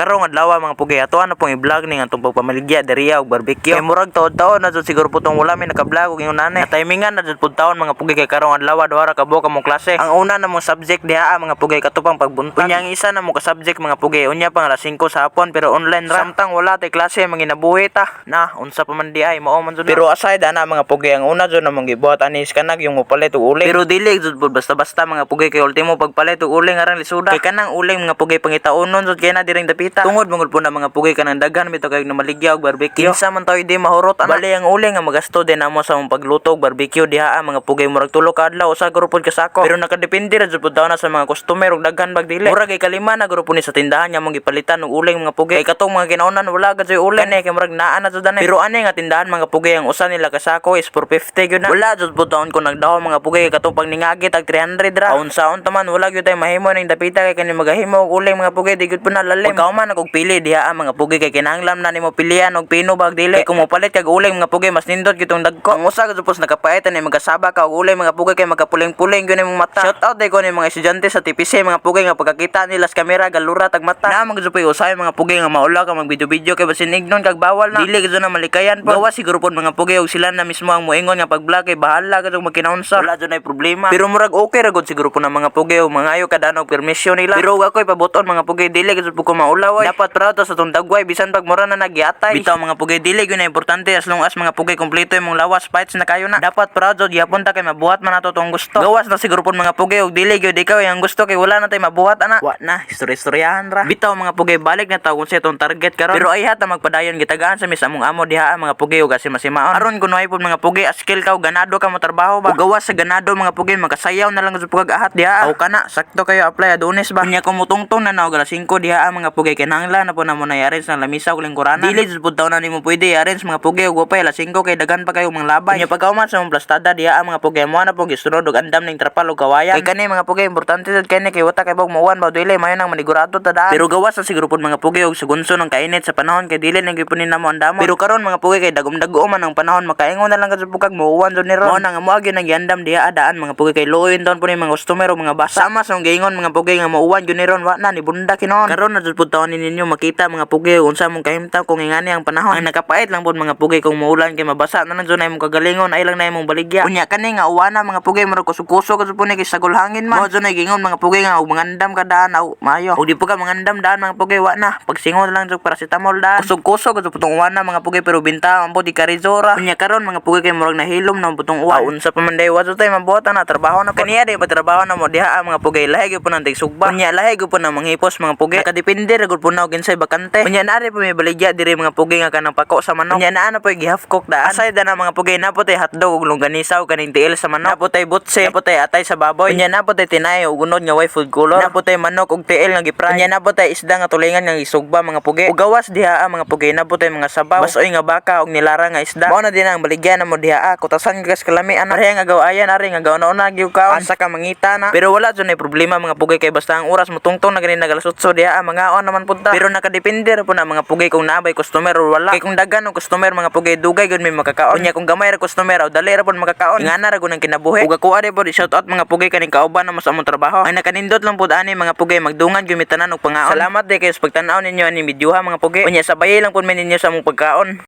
karong adlaw mga pugi ato ano pong i-vlog ning atong pagpamaligya diriya og barbecue. Kay murag taon-taon na jud siguro putong wala mi naka-vlog og ingon nani. Timingan na jud pud taon mga pugi kay karong adlaw duha ra ka buok among klase. Ang una na mong subject diha ah, mga pugi katupang pagbuntag. Unya ang isa na mo ka subject mga pugi unya pang alas 5 sa hapon pero online ra. Samtang wala tay klase manginabuhi ta. Na unsa pa man di ay mao man jud. Pero aside ana mga pugi ang una jud na mong gibuhat ani kanag yung mupalit og uling. Pero dili jud pud basta-basta mga pugi kay ultimo pagpalit og uling aran lisuda. Kay kanang uling mga pugi pangitaonon jud kay na diring dapita. Tungod mangod po na mga pugi kanang daghan bitaw kay namaligya og barbecue. Kinsa man tayo di mahurot ana. Bali ang uling nga magasto din amo sa mong pagluto og barbecue diha ah, mga pugi murag tulo ka adlaw usa guro pud ka sako. Pero nakadepende ra jud pud daw na sa mga customer og daghan bag dili. Murag kay kalima na guro po ni sa tindahan nya mong gipalitan og uling mga pugi. Kay katong mga kinaunan wala gad sa uling. Kay murag naa na jud ani. Pero ani nga tindahan mga pugi ang usa nila ka sako is for 50 gyud na. Wala jud pud taon ko nagdaw mga pugi kay katong pag ningagit ag 300 ra. Unsaon taman wala gyud tay mahimo ning dapita kay kani magahimo og uling mga pugi di gyud po na lalim. Man og pili diha ang mga pugi kay kinahanglan na nimo pilian og pino bag dili. Kay kung mopalit kag uling mga pugi mas nindot gitong dagko. Ang usa gud supos nakapait ni magkasaba ka og uling mga pugi kay magapuling-puling gyud imong mata. Shout out day ko ni mga estudyante sa TPC mga pugi nga pagkakita nila sa kamera galura tag mata. Na mga supoy usay mga pugi nga maula ka magbidyo-video kay basin ignon kag bawal na. Dili gud na malikayan pa. Gawa siguro pud mga pugi og sila na mismo ang moingon nga pag vlog kay bahala gud magkinaunsa. Wala jud nay problema. Pero murag okay ra gud siguro po ng mga pugi og mga ayo kada og permisyon nila. Pero ako'y pabuton mga pugi dili gud po ko maulaw. Oy. Dapat proud sa tong dagway bisan pag mura na nagyatay. Bitaw mga pugi dili gyud na importante as long as mga pugi kompleto imong lawas fights na kayo na. Dapat proud jud gyapon ta kay mabuhat man nato tong gusto. Gawas na siguro pud mga pugi og dili gyud ikaw ang gusto kay wala na tay mabuhat ana. Wa na istorya-istoryahan ra. Bitaw mga pugi balik na ta kung sa itong target karon. Pero ay hata magpadayon gitagaan sa mis among amo diha mga pugi og asimasimaon. Aron kuno ay pud mga pugi skill ka og ganado ka mo trabaho ba. Gawas sa ganado mga pugi makasayaw na lang sa pag-ahat diha. Aw kana sakto kayo apply adunes ba. Nya kumutungtong na naog alas 5 diha mga pugi kinahanglan na po na mo na i-arrange ng lamisa ug lingkuranan. Dili jud pud na nimo pwede i-arrange mga pugi ug wapay alas 5 kay dagan pa kayo mga labay. Nya pagkauman sa mong plastada diha mga pugi mo na po gisunod og andam ning trapal ug kawayan. Kay kani mga pugi importante jud kani kay wata kay bog muwan ba dili mayo nang manigurado ta daan. Pero gawas sa siguro pud mga pugi og sugunso ng kainit sa panahon kay dili nang gipunin namo andamon. Pero karon mga pugi kay dagom-dago man ang panahon makaingon na lang kad pugag muuwan jud ni ron. Mo nang amo gyud nang giandam diha adaan mga pugi kay luoyin taon po ni mga customer o mga basa. Sama sa giingon mga pugi nga muuwan jud ni ron wa na ni bunda kinon. Karon na jud pud taon ninyo makita mga pugi ug unsa mong kahimtang kung ingani ang panahon. Ang nakapait lang pud mga pugi kung muulan kay mabasa na lang jud imong kagalingon ay lang na imong baligya. Unya kani nga uwana mga pugi murag kusukuso ka jud po ni sagol hangin man. Mo jud na giingon mga pugi nga ug mangandam ka daan aw mayo. Ug di po ka mangandam daan mga pugi wa na. Pagsingon lang jud paracetamol daan. Kusog-kusog ka jud putong uwana mga pugi pero binta ang po di karizora. Unya karon mga pugi kay murag nahilom na putong uwan. Unsa pa man day wa tay mabuhat na trabaho na. Kaniya day patrabaho na mo diha mga pugi lahi gyud po nang tigsugba. Unya lahi gyud po nang manghipos mga pugi. Nakadepende gud po na og kinsay bakante. Unya naari po may baligya diri mga pugi nga kanang pako sa manok. Unya na po gi half cook daan. Aside na mga pugi na po tay hotdog ug longganisa ug kaning tiil sa manok. Na po tay butse, na po tay atay sa baboy. Unya na po tay tinay ug unod nga way food color. Na po tay manok ug tiil nga gipray. Unya na po tay isda nga tulingan nga isugba mga pugi. Ug gawas diha ang mga pugi na po tay mga sabaw. Basoy nga baka ug nilara nga isda. Mao na din ang baligya na mo diha ah. Kutasan ka sa kalami ana. Ari nga gawayan ari nga gauna gyud ka. Asa ka mangita na. Pero wala jud na problema mga pugi kay basta ang oras mo tungtong na ganin nagalasutso diha ah, mga on naman punta. Pero nakadepende ra po na mga pugi kung naabay customer o wala. Kay kung dagan og customer mga pugi dugay gud may makakaon. Nya kung gamay ra customer o dali ra pud makakaon. Ingana ra gud ang kinabuhi. Ug ako ari po shout out mga pugi kaning kauban na mo sa among trabaho. Ay nakanindot lang pud ani mga pugi magdungan gyud mi tanan og pangaon. Salamat day kayo sa pagtan-aw ninyo ani videoha mga pugi. Unya sabay lang pud mi ninyo sa among pagkaon.